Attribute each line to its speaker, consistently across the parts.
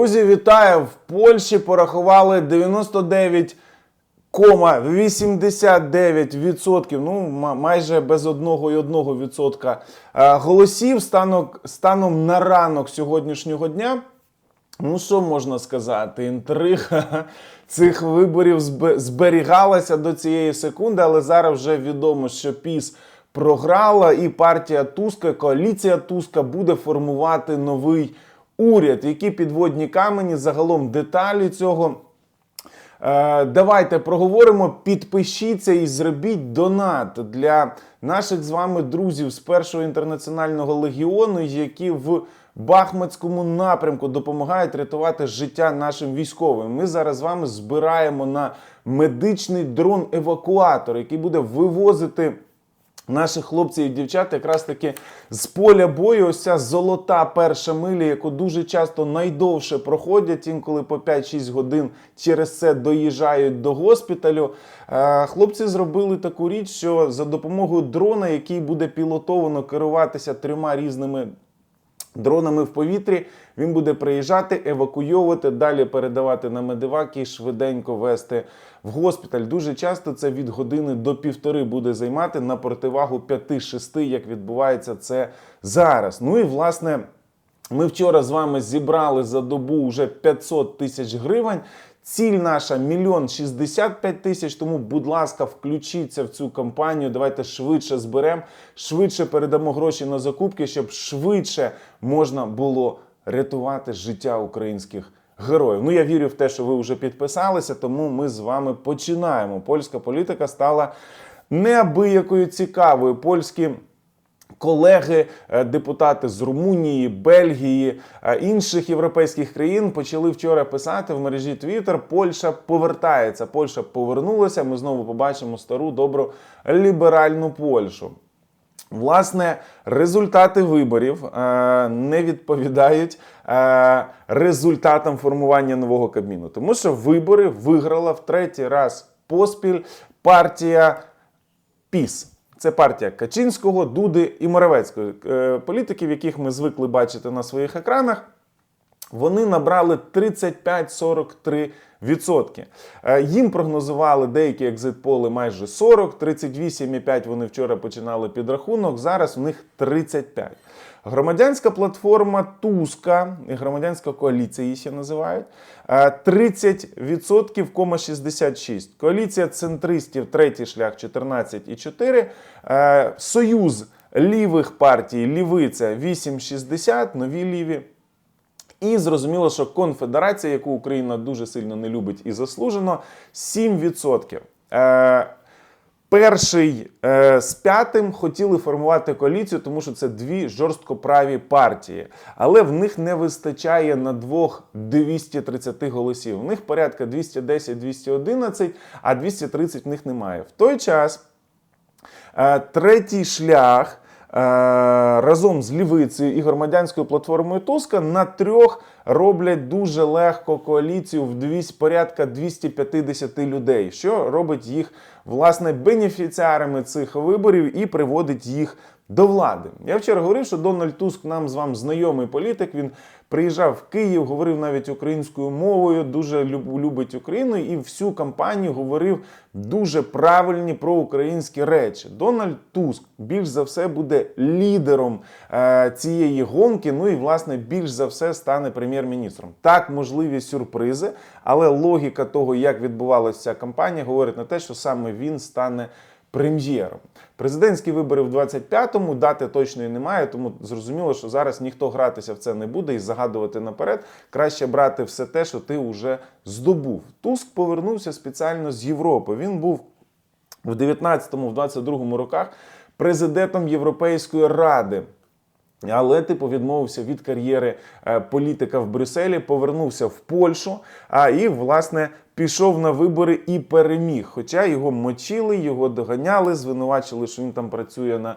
Speaker 1: Друзі, вітаю! В Польщі порахували 99,89%, ну майже без 1,1% е, голосів станом на ранок сьогоднішнього дня. Ну, що можна сказати? Інтрига цих виборів зберігалася до цієї секунди, але зараз вже відомо, що ПІС програла, і партія Туска, коаліція Туска буде формувати новий уряд. Які підводні камені, загалом деталі цього. Е, Давайте проговоримо. Підпишіться і зробіть донат для наших з вами друзів з першого інтернаціонального легіону, які в Бахмутському напрямку допомагають рятувати життя нашим військовим. Ми зараз з вами збираємо на медичний дрон-евакуатор, який буде вивозити наших хлопців і дівчат якраз таки з поля бою. Ось ця золота перша миля, яку дуже часто найдовше проходять, інколи по 5-6 годин через це доїжджають до госпіталю. Е, Хлопці зробили таку річ, що за допомогою дрона, який буде пілотовано керуватися трьома різними дронами в повітрі. Він буде приїжджати, евакуйовувати, далі передавати на медиваки і швиденько вести в госпіталь. Дуже часто це від години до півтори буде займати на противагу 5-6, як відбувається це зараз. Ну і власне. Ми вчора з вами зібрали за добу вже 500 тисяч гривень. Ціль наша мільйон 65 тисяч. Тому, будь ласка, включіться в цю кампанію. Давайте швидше зберемо, швидше передамо гроші на закупки, щоб швидше можна було рятувати життя українських героїв. Ну я вірю в те, що ви вже підписалися, тому ми з вами починаємо. Польська політика стала неабиякою цікавою. Польські колеги, е, депутати з Румунії, Бельгії, е, інших європейських країн почали вчора писати в мережі Twitter, Польща повертається. Польща повернулася. Ми знову побачимо стару добру ліберальну Польщу. Власне, результати виборів е, не відповідають е, результатам формування нового кабміну, тому що вибори виграла в третій раз поспіль партія ПІС. Це партія Качинського, Дуди і Моровецької е, політиків, яких ми звикли бачити на своїх екранах. Вони набрали 35-43%. відсотки. Е, Їм прогнозували деякі екзит-поли майже 40, 38,5 вони вчора починали підрахунок, зараз у них 35. Громадянська платформа Туска, і громадянська коаліція її ще називають, е, 30%, кома 66. Коаліція центристів, третій шлях 14,4. Е, Союз лівих партій, лівиця 8,60, нові ліві. І зрозуміло, що конфедерація, яку Україна дуже сильно не любить і заслужено, 7%. Перший е, з п'ятим хотіли формувати коаліцію, тому що це дві жорсткоправі партії. Але в них не вистачає на двох 230 голосів. У них порядка 210-211, а 230 в них немає. В той час Е, Третій шлях разом з лівицею і громадянською платформою Туска на трьох роблять дуже легко коаліцію в двісь, порядка 250 людей, що робить їх власне бенефіціарами цих виборів і приводить їх до влади. Я вчора говорив, що Дональд Туск нам з вами знайомий політик. Він приїжджав в Київ, говорив навіть українською мовою, дуже любить Україну і всю кампанію говорив дуже правильні проукраїнські речі. Дональд Туск більш за все буде лідером е, цієї гонки. Ну і власне більш за все стане прем'єр-міністром. Так, можливі сюрпризи, але логіка того, як відбувалася ця кампанія, говорить на те, що саме він стане прем'єром. Президентські вибори в 25-му дати точної немає, тому зрозуміло, що зараз ніхто гратися в це не буде і загадувати наперед. Краще брати все те, що ти вже здобув. Туск повернувся спеціально з Європи. Він був в 19-му, в 22-му роках президентом Європейської ради. Але типу відмовився від кар'єри е, політика в Брюсселі, повернувся в Польщу, а і власне пішов на вибори і переміг. Хоча його мочили, його доганяли, звинувачили, що він там працює на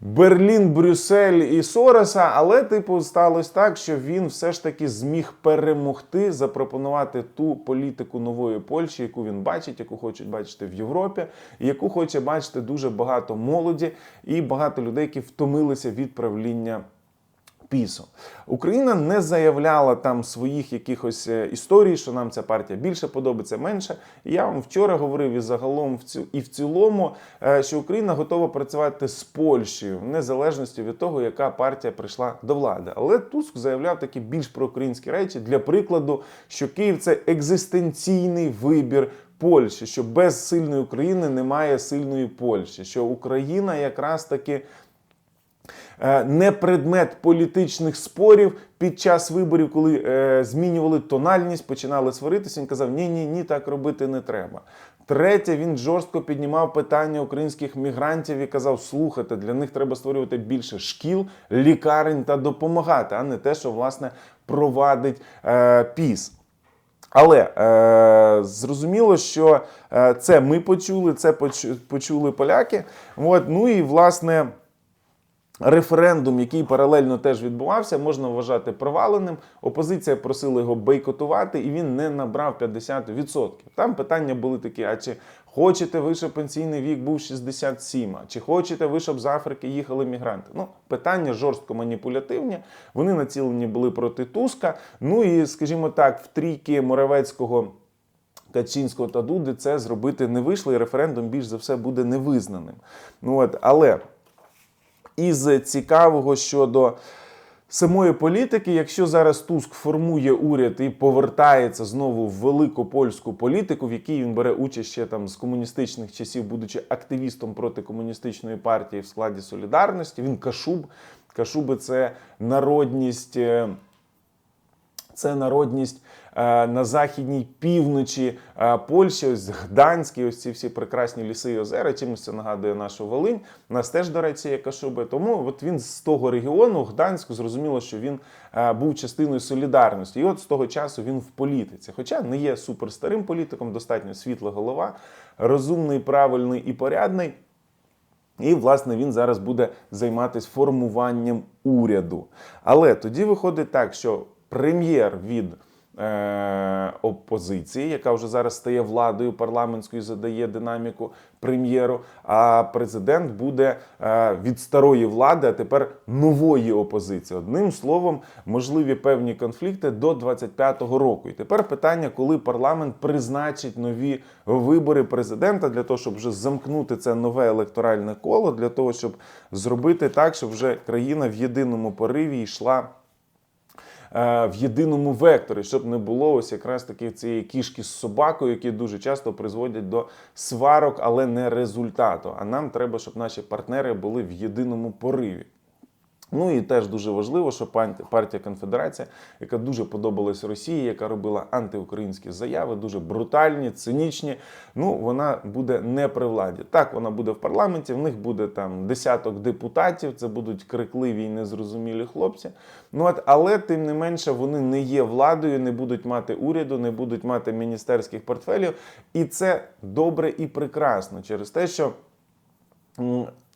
Speaker 1: Берлін, Брюссель і Сороса, але типу сталося так, що він все ж таки зміг перемогти, запропонувати ту політику нової Польщі, яку він бачить, яку хочуть бачити в Європі, яку хоче бачити дуже багато молоді і багато людей, які втомилися від правління Пісу. Україна не заявляла там своїх якихось е, історій, що нам ця партія більше подобається, менше. І я вам вчора говорив і загалом і в цілому, е, що Україна готова працювати з Польщею в незалежності від того, яка партія прийшла до влади. Але Туск заявляв такі більш проукраїнські речі для прикладу, що Київ це екзистенційний вибір. Польщі, що без сильної України немає сильної Польщі, що Україна якраз таки не предмет політичних спорів під час виборів, коли е, змінювали тональність, починали сваритися. Він казав: ні, ні, ні, так робити не треба. Третє, він жорстко піднімав питання українських мігрантів і казав: слухайте, для них треба створювати більше шкіл, лікарень та допомагати, а не те, що власне провадить е, піс. Але е, зрозуміло, що е, це ми почули, це почули поляки. От, ну і власне. Референдум, який паралельно теж відбувався, можна вважати проваленим. Опозиція просила його бойкотувати, і він не набрав 50%. Там питання були такі: а чи хочете ви, щоб пенсійний вік був 67, а чи хочете ви, щоб з Африки їхали мігранти? Ну, питання жорстко маніпулятивні. Вони націлені були проти Туска. Ну і, скажімо так, в трійки Моравецького. Качинського та Дуди це зробити не вийшло, і референдум більш за все буде невизнаним. Ну от, але із цікавого щодо самої політики, якщо зараз Туск формує уряд і повертається знову в велику польську політику, в якій він бере участь ще там з комуністичних часів, будучи активістом проти комуністичної партії в складі солідарності, він Кашуб. Кашуби це народність. е, це народність на західній півночі е, Польщі, ось Гданські, ось ці всі прекрасні ліси і озера. Чимось це нагадує нашу Волинь. У нас теж, до речі, є Кашуби. Тому от він з того регіону, Гданську, зрозуміло, що він е, був частиною солідарності. І от з того часу він в політиці. Хоча не є суперстарим політиком, достатньо світла голова, розумний, правильний і порядний. І, власне, він зараз буде займатися формуванням уряду. Але тоді виходить так, що прем'єр від е, опозиції, яка вже зараз стає владою парламентською, задає динаміку прем'єру, а президент буде е, від старої влади, а тепер нової опозиції. Одним словом, можливі певні конфлікти до 25-го року. І тепер питання, коли парламент призначить нові вибори президента для того, щоб вже замкнути це нове електоральне коло, для того, щоб зробити так, щоб вже країна в єдиному пориві йшла. Е, В єдиному векторі, щоб не було ось якраз таки цієї кішки з собакою, які дуже часто призводять до сварок, але не результату. А нам треба, щоб наші партнери були в єдиному пориві. Ну і теж дуже важливо, що партія Конфедерація, яка дуже подобалась Росії, яка робила антиукраїнські заяви, дуже брутальні, цинічні. Ну вона буде не при владі. Так, вона буде в парламенті. В них буде там десяток депутатів. Це будуть крикливі і незрозумілі хлопці. Ну от, але тим не менше вони не є владою, не будуть мати уряду, не будуть мати міністерських портфелів. І це добре і прекрасно через те, що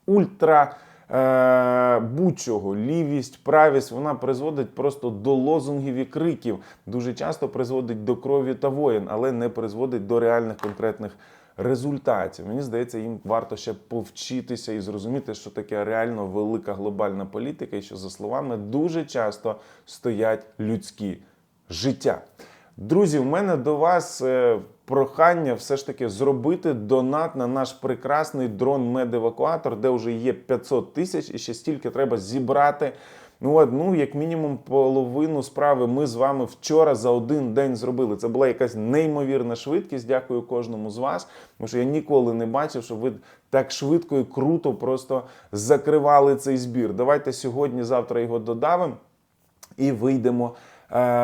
Speaker 1: ультра. Е, Будь-чого, лівість, правість, вона призводить просто до лозунгів і криків. Дуже часто призводить до крові та воєн, але не призводить до реальних конкретних результатів. Мені здається, їм варто ще повчитися і зрозуміти, що таке реально велика глобальна політика, і що за словами дуже часто стоять людські життя. Друзі, в мене до вас е, прохання все ж таки зробити донат на наш прекрасний дрон медевакуатор, де вже є 500 тисяч, і ще стільки треба зібрати. Ну, от, ну, як мінімум, половину справи ми з вами вчора за один день зробили. Це була якась неймовірна швидкість. Дякую кожному з вас. Тому що я ніколи не бачив, щоб ви так швидко і круто просто закривали цей збір. Давайте сьогодні, завтра його додавимо і вийдемо.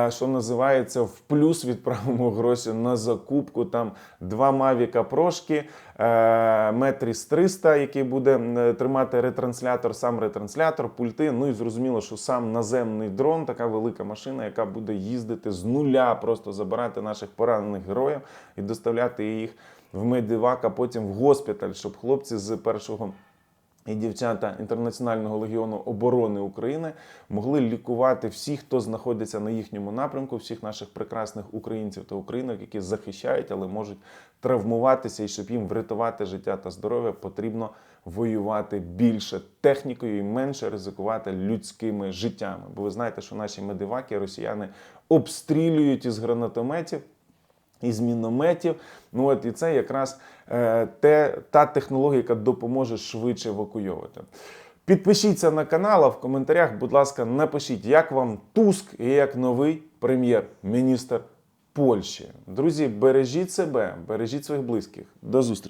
Speaker 1: Що називається, в плюс відправимо гроші на закупку. Там два Mavic прошки, е, Метріс 300, який буде е, тримати ретранслятор, сам ретранслятор, пульти. Ну і зрозуміло, що сам наземний дрон, така велика машина, яка буде їздити з нуля, просто забирати наших поранених героїв і доставляти їх в медивак, а потім в госпіталь, щоб хлопці з першого і дівчата Інтернаціонального легіону оборони України могли лікувати всіх, хто знаходиться на їхньому напрямку, всіх наших прекрасних українців та українок, які захищають, але можуть травмуватися, і щоб їм врятувати життя та здоров'я, потрібно воювати більше технікою і менше ризикувати людськими життями. Бо ви знаєте, що наші медиваки росіяни обстрілюють із гранатометів із мінометів. Ну от і це якраз е, те, та технологія, яка допоможе швидше евакуйовувати. Підпишіться на канал, а в коментарях, будь ласка, напишіть, як вам Туск і як новий прем'єр-міністр Польщі. Друзі, бережіть себе, бережіть своїх близьких. До зустрічі!